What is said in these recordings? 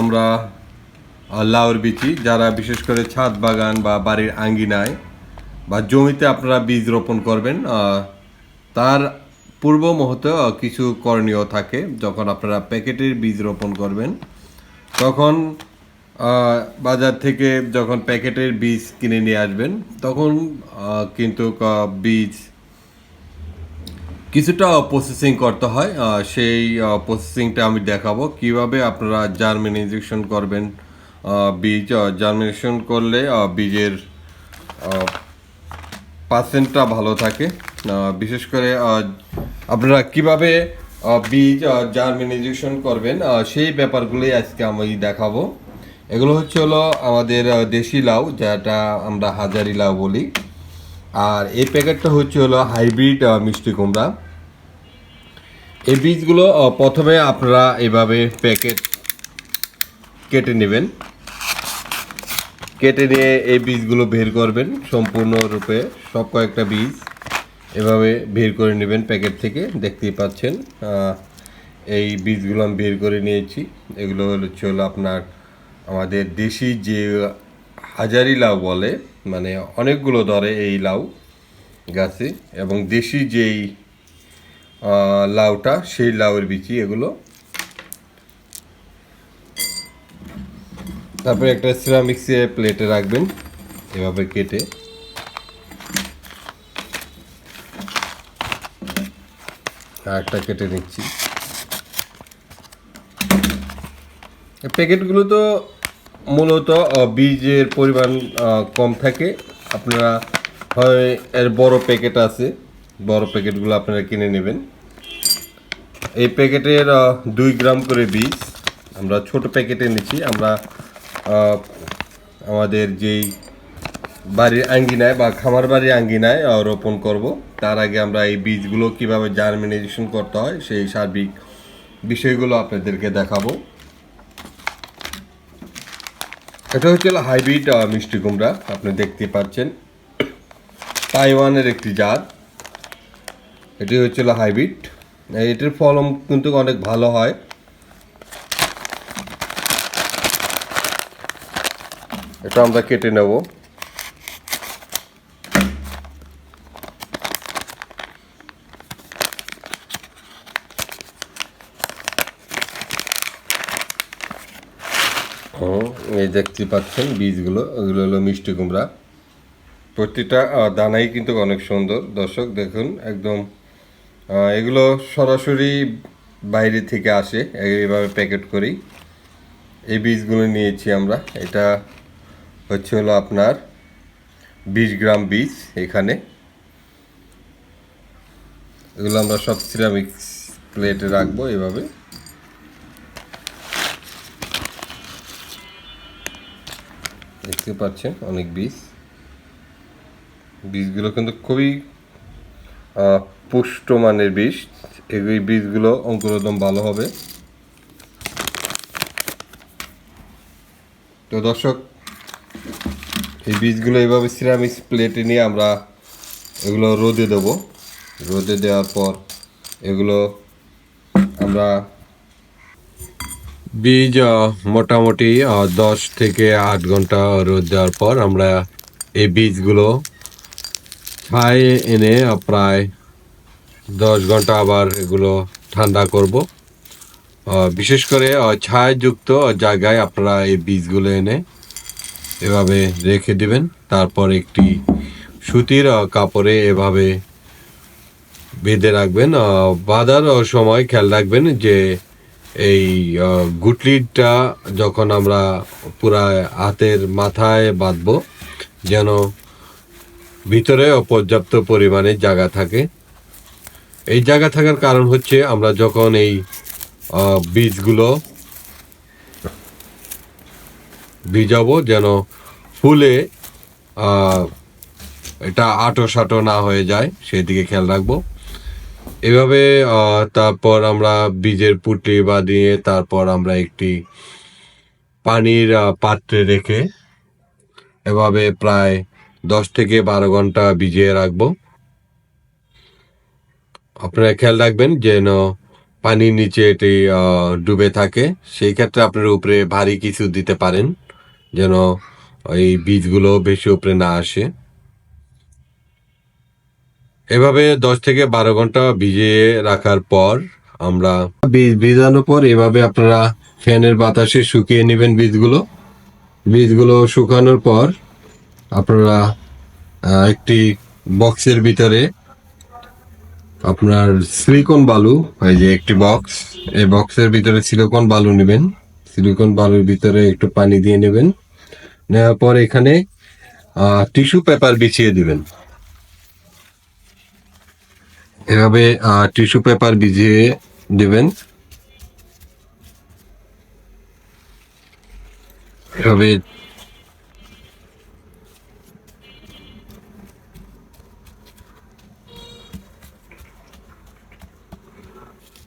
আমরা লাউর বিচি, যারা বিশেষ করে ছাদ বাগান বা বাড়ির আঙ্গিনায় বা জমিতে আপনারা বীজ রোপণ করবেন তার পূর্ব মুহূর্তে কিছু করণীয় থাকে। যখন আপনারা প্যাকেটের বীজ রোপণ করবেন, তখন বাজার থেকে যখন প্যাকেটের বীজ কিনে নিয়ে আসবেন, তখন কিন্তু বীজ কিছুটা প্রসেসিং করতে হয় সেই প্রসেসিংটা আমি দেখাবো। কীভাবে আপনারা জার্মিন জার্মিনাইজেশন করবেন বীজ জার্মিনেশন করলে বীজের পার্সেন্টটা ভালো থাকে। বিশেষ করে আপনারা কীভাবে বীজ জার্মিনাইজেশন করবেন সেই ব্যাপারগুলোই আজকে আমি দেখাবো। এগুলো হচ্ছে হলো আমাদের দেশি লাউ, যেটা আমরা হাজারি লাউ বলি। আর এই প্যাকেটটা হচ্ছে হলো হাইব্রিড মিষ্টি কুমড়া। এই বীজগুলো প্রথমে আপনারা এভাবে প্যাকেট কেটে নেবেন। কেটে নিয়ে এই বীজগুলো বের করবেন সম্পূর্ণরূপে, সব কয়েকটা বীজ এভাবে বের করে নেবেন প্যাকেট থেকে। দেখতেই পাচ্ছেন এই বীজগুলো আমি বের করে নিয়েছি। এগুলো হচ্ছে হলো আপনার আমাদের দেশি যে হাজারি লাউ বলে মানে অনেকগুলো ধরে এই লাউ গাছে এবং দেশি যেই লাউটা, সেই লাউয়ের বিচি এগুলো। তারপরে একটা সিরামিক্সে প্লেটে রাখবেন, এভাবে কেটে। আর একটা কেটে নিচ্ছি। প্যাকেটগুলো তো মূলত বীজের পরিমাণ কম থাকে। আপনারা, হয় এর বড় প্যাকেট আছে, বড় প্যাকেটগুলো আপনারা কিনে নেবেন। এই প্যাকেটের দুই গ্রাম করে বীজ আমরা ছোট প্যাকেটে নিচ্ছি। আমরা আমাদের যেই বাড়ির আঙ্গিনায় বা খামার বাড়ির আঙ্গিনায় রোপণ করব। তার আগে আমরা এই বীজগুলো কীভাবে জার্মিনেশন করতে হয়, সেই সার্বিক বিষয়গুলো আপনাদেরকে দেখাবো। এটা হচ্ছে হাইব্রিড মিষ্টি কুমড়া, আপনি দেখতে পাচ্ছেন। তাইওয়ানের একটি জাত। এটি হচ্ছিল হাইব্রিড। এটির ফলম কিন্তু অনেক ভালো হয়। এটা আমরা কেটে নেব হুম, এই দেখতে পাচ্ছেন, বীজগুলো, ওগুলো হলো মিষ্টি কুমড়া। প্রতিটা দানাই কিন্তু অনেক সুন্দর। দর্শক, দেখুন, একদম এগুলো সরাসরি বাইরে থেকে আসে এইভাবে প্যাকেট করি। এই বীজগুলো নিয়েছি আমরা। এটা হচ্ছে হলো আপনার বিশ গ্রাম বীজ এখানে। এগুলো আমরা সব সিরামিক্স প্লেটে রাখব এভাবে। দেখতে পাচ্ছেন, অনেক বীজ। বীজগুলো কিন্তু খুবই পুষ্ট মানের বীজ। এই বীজগুলো অঙ্কুরোদম ভালো হবে। তো দর্শক, এই বীজগুলো এইভাবে সিরামিক্স প্লেটে নিয়ে আমরা এগুলো রোদে দেব। রোদে দেওয়ার পর এগুলো আমরা বীজ মোটামুটি দশ থেকে আট ঘণ্টা রোদ দেওয়ার পর আমরা এই বীজগুলো ছায় এনে প্রায় দশ ঘণ্টা আবার এগুলো ঠান্ডা করব। বিশেষ করে ছায়াযুক্ত জায়গায় আপনারা এই বীজগুলো এনে এভাবে রেখে দিবেন। তারপর একটি সুতির কাপড়ে এভাবে বেঁধে রাখবেন। বাঁধার সময় খেয়াল রাখবেন যে এই গুটলিটা যখন আমরা পুরা হাতের মাথায় বাঁধবো, যেন ভিতরে অপর্যাপ্ত পরিমাণে জায়গা থাকে। এই জায়গা থাকার কারণ হচ্ছে আমরা যখন এই বীজগুলো ভিজাবো, যেন ফুলে এটা আটো সাটো না হয়ে যায় সেদিকে খেয়াল রাখব। এভাবে তারপর আমরা বীজের পুটলি বাঁধিয়ে তারপর আমরা একটি পানির পাত্রে রেখে এভাবে প্রায় দশ থেকে বারো ঘণ্টা ভিজিয়ে রাখব। আপনারা খেয়াল রাখবেন যেন পানির নিচে এটি ডুবে থাকে। সেই ক্ষেত্রে আপনার উপরে ভারী কিছু দিতে পারেন, যেন এই বীজগুলো বেশি উপরে না আসে। এভাবে দশ থেকে বারো ঘণ্টা ভিজিয়ে রাখার পর আমরা ভিজানোর পর এভাবে আপনারা ফ্যানের বাতাসে শুকিয়ে নেবেন বীজগুলো। বীজগুলো শুকানোর পর আপনারা একটি বক্সের ভিতরে আপনার সিলিকন বালু, এই যে একটি বক্স, এই বক্সের ভিতরে সিলিকন বালু নেবেন। সিলিকন বালুর ভিতরে একটু পানি দিয়ে নেবেন। নেওয়ার পর এখানে টিস্যু পেপার বিছিয়ে দিবেন। এভাবে টিস্যু পেপার বিছিয়ে দেবেন। এভাবে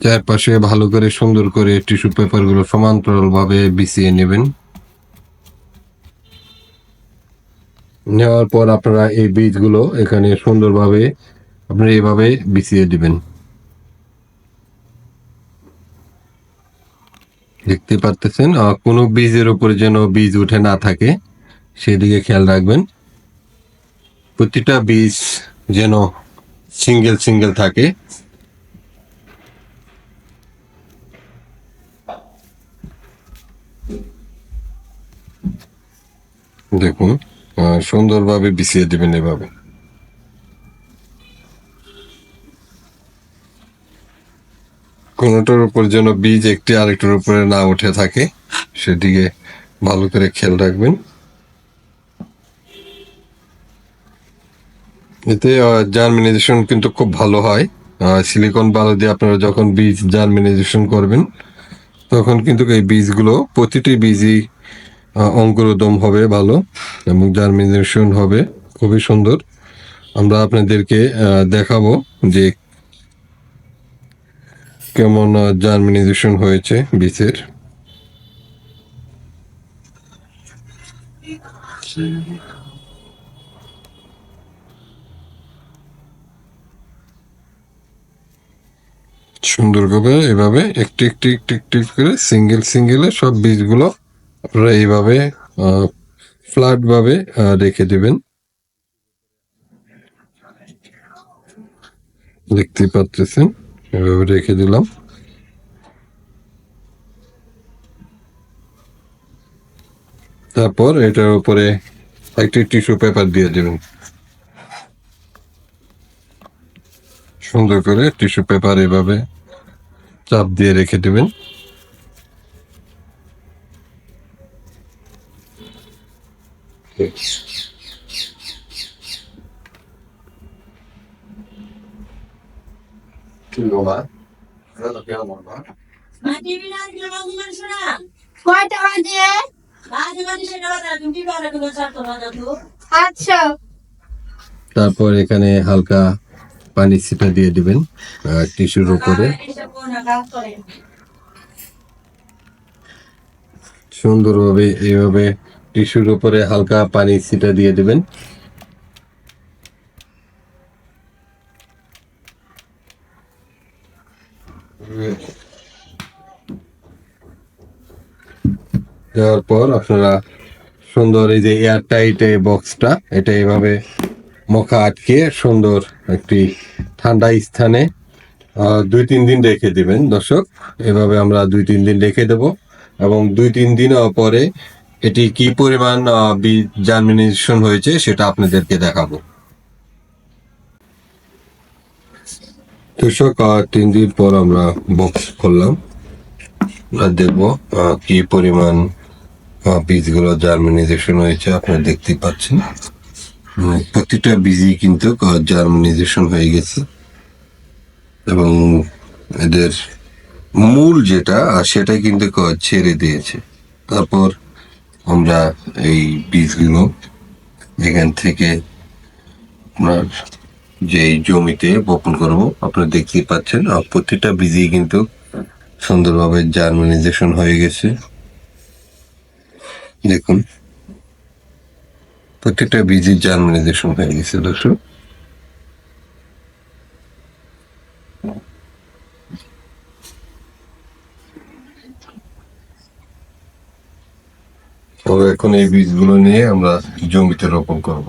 চারপাশে ভালো করে সুন্দর করে টিস্যু পেপারগুলো সমান্তরাল ভাবে বিছিয়ে নেবেন। নেওয়ার পর আপনারা এই বীজগুলো এখানে সুন্দরভাবে আপনারা এইভাবে বিছিয়ে দিবেন। দেখতে পারতেছেন কোনো বীজের উপরে যেন বীজ উঠে না থাকে, সেদিকে খেয়াল রাখবেন। প্রতিটা বীজ যেন সিঙ্গেল সিঙ্গেল থাকে। দেখুন সুন্দরভাবে বিছিয়ে দেবেন এভাবে। কোনোটার উপর যেন বীজ একটি আরেকটার উপরে না উঠে থাকে, সেদিকে ভালো করে খেয়াল রাখবেন। এতে জার্মিনাইজেশন কিন্তু খুব ভালো হয়। সিলিকন বালু দিয়ে আপনারা যখন বীজ জার্মিনাইজেশন করবেন, তখন কিন্তু এই বীজগুলো, প্রতিটি বীজই অঙ্কুরোদম হবে ভালো এবং জার্মিনেশন হবে। খুবই সুন্দর। আমরা আপনাদেরকে দেখাবো যে কেমন জার্মিনাইজেশন হয়েছে বীজের? সুন্দরভাবে এভাবে একটি একটু একটু একটু করে সিঙ্গেল সিঙ্গেলে সব বীজগুলো আপনারা এইভাবে ফ্ল্যাট ভাবে আহ, রেখে দিবেন। দেখতে পাচ্ছেন এভাবে রেখে দিলাম। তারপর এটার উপরে একটি টিস্যু পেপার দিয়ে দেবেন। সুন্দর করে টিস্যু পেপার এভাবে চাপ দিয়ে রেখে দেবেন। মাটি কয়টা বাজে আচ্ছা তারপর এখানে হালকা পানি ছিটা দিয়ে দিবেন টিস্যুর উপরে। কাজ করে সুন্দরভাবে এইভাবে টিস্যুর উপরে হালকা পানি ছিটা দিয়ে দিবেন। দেওয়ার পর আপনারা সুন্দর এই যে এয়ার টাইট এই বক্সটা, এটা এইভাবে মখা আটকে সুন্দর একটি ঠান্ডা স্থানে দুই তিন দিন রেখে দিবেন দর্শক। এভাবে আমরা দুই তিন দিন রেখে দেব এবং দুই তিন দিন পরে এটি কি পরিমাণ জার্মিনেশন হয়েছে সেটা আপনাদেরকে দেখাবো। দর্শক তিন দিন পর আমরা বক্স খুললাম। দেখব কি পরিমাণ বীজগুলো জার্মিনাইজেশন হয়েছে, আপনারা দেখতেই পাচ্ছেন। প্রতিটা বীজই কিন্তু জার্মিনাইজেশন হয়ে গেছে। এবং এদের মূল যেটা সেটা কিন্তু ছেড়ে দিয়েছে। তারপর আমরা এই বীজগুলো এখান থেকে আপনার যে জমিতে বপন করব, আপনারা দেখতেই পাচ্ছেন প্রতিটা বীজই কিন্তু সুন্দরভাবে জার্মিনাইজেশন হয়ে গেছে। দেখুন। প্রত্যেকটা বীজের জার্মানিদের হয়ে গেছে দর্শক। তো এখন এই বীজগুলো নিয়ে আমরা জমিতে রোপণ করব।